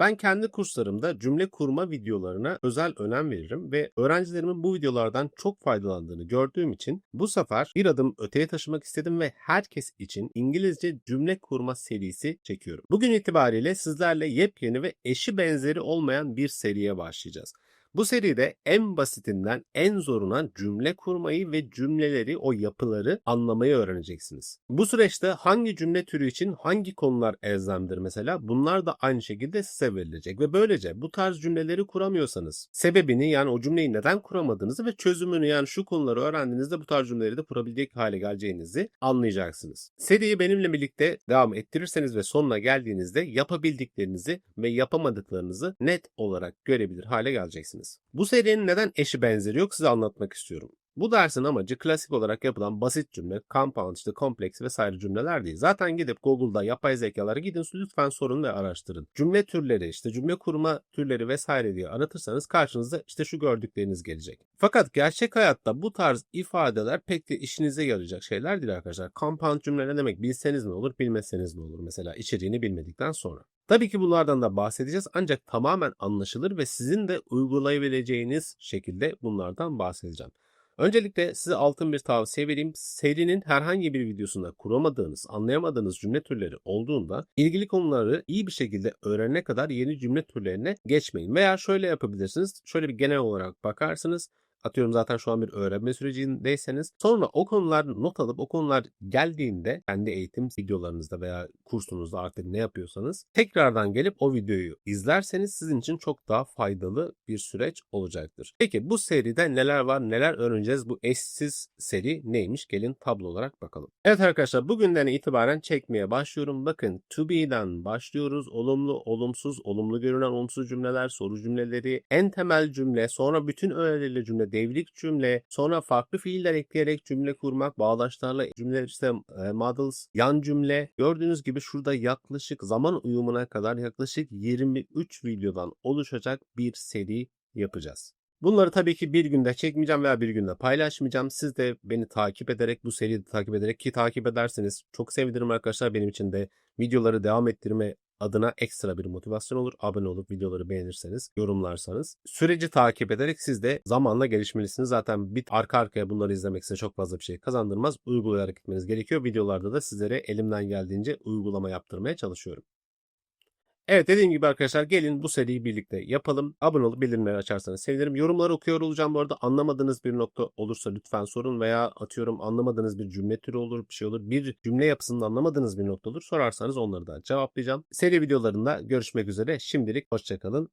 Ben kendi kurslarımda cümle kurma videolarına özel önem veririm ve öğrencilerimin bu videolardan çok faydalandığını gördüğüm için bu sefer bir adım öteye taşımak istedim ve herkes için İngilizce cümle kurma serisi çekiyorum. Bugün itibariyle sizlerle yepyeni ve eşi benzeri olmayan bir seriye başlayacağız. Bu seride en basitinden en zoruna cümle kurmayı ve cümleleri, o yapıları anlamayı öğreneceksiniz. Bu süreçte hangi cümle türü için hangi konular elzemdir mesela bunlar da aynı şekilde size verilecek ve böylece bu tarz cümleleri kuramıyorsanız sebebini yani o cümleyi neden kuramadığınızı ve çözümünü yani şu konuları öğrendiğinizde bu tarz cümleleri de kurabilecek hale geleceğinizi anlayacaksınız. Seriyi benimle birlikte devam ettirirseniz ve sonuna geldiğinizde yapabildiklerinizi ve yapamadıklarınızı net olarak görebilir hale geleceksiniz. Bu serinin neden eşi benzeri yok size anlatmak istiyorum. Bu dersin amacı klasik olarak yapılan basit cümle, compound, işte kompleks vesaire cümleler değil. Zaten gidip Google'da yapay zekalara gidin lütfen sorun ve araştırın. Cümle türleri, işte cümle kurma türleri vesaire diye aratırsanız karşınıza işte şu gördükleriniz gelecek. Fakat gerçek hayatta bu tarz ifadeler pek de işinize yarayacak şeyler değil arkadaşlar. Compound cümle ne demek bilseniz ne olur, bilmeseniz ne olur mesela içeriğini bilmedikten sonra. Tabii ki bunlardan da bahsedeceğiz ancak tamamen anlaşılır ve sizin de uygulayabileceğiniz şekilde bunlardan bahsedeceğim. Öncelikle size altın bir tavsiye vereyim. Serinin herhangi bir videosunda kuramadığınız, anlayamadığınız cümle türleri olduğunda ilgili konuları iyi bir şekilde öğrenene kadar yeni cümle türlerine geçmeyin. Veya şöyle yapabilirsiniz. Şöyle bir genel olarak bakarsınız. Atıyorum zaten şu an bir öğrenme sürecindeyseniz sonra o konular not alıp o konular geldiğinde kendi eğitim videolarınızda veya kursunuzda artık ne yapıyorsanız tekrardan gelip o videoyu izlerseniz sizin için çok daha faydalı bir süreç olacaktır. Peki bu seride neler var neler öğreneceğiz bu eşsiz seri neymiş gelin tablo olarak bakalım. Evet arkadaşlar bugünden itibaren çekmeye başlıyorum. Bakın to be'den başlıyoruz. Olumlu, olumsuz, olumlu görünen olumsuz cümleler, soru cümleleri, en temel cümle, sonra bütün öğeleriyle cümle, devrik cümle, sonra farklı fiiller ekleyerek cümle kurmak, bağlaçlarla cümle işte e, models, yan cümle. Gördüğünüz gibi şurada yaklaşık zaman uyumuna kadar yaklaşık 23 videodan oluşacak bir seri yapacağız. Bunları tabii ki bir günde çekmeyeceğim veya bir günde paylaşmayacağım. Siz de beni takip ederek bu seriyi takip ederek ki takip ederseniz çok sevinirim arkadaşlar. Benim için de videoları devam ettirme adına ekstra bir motivasyon olur. Abone olup videoları beğenirseniz, yorumlarsanız. Süreci takip ederek siz de zamanla gelişmelisiniz. Zaten bir arka arkaya bunları izlemek size çok fazla bir şey kazandırmaz. Uygulayarak gitmeniz gerekiyor. Videolarda da sizlere elimden geldiğince uygulama yaptırmaya çalışıyorum. Evet dediğim gibi arkadaşlar gelin bu seriyi birlikte yapalım. Abone olup bildirimleri açarsanız sevinirim. Yorumları okuyor olacağım bu arada. Anlamadığınız bir nokta olursa lütfen sorun veya atıyorum anlamadığınız bir cümle türü olur, bir şey olur. Bir cümle yapısında anlamadığınız bir nokta olur. Sorarsanız onları da cevaplayacağım. Seri videolarında görüşmek üzere. Şimdilik hoşçakalın.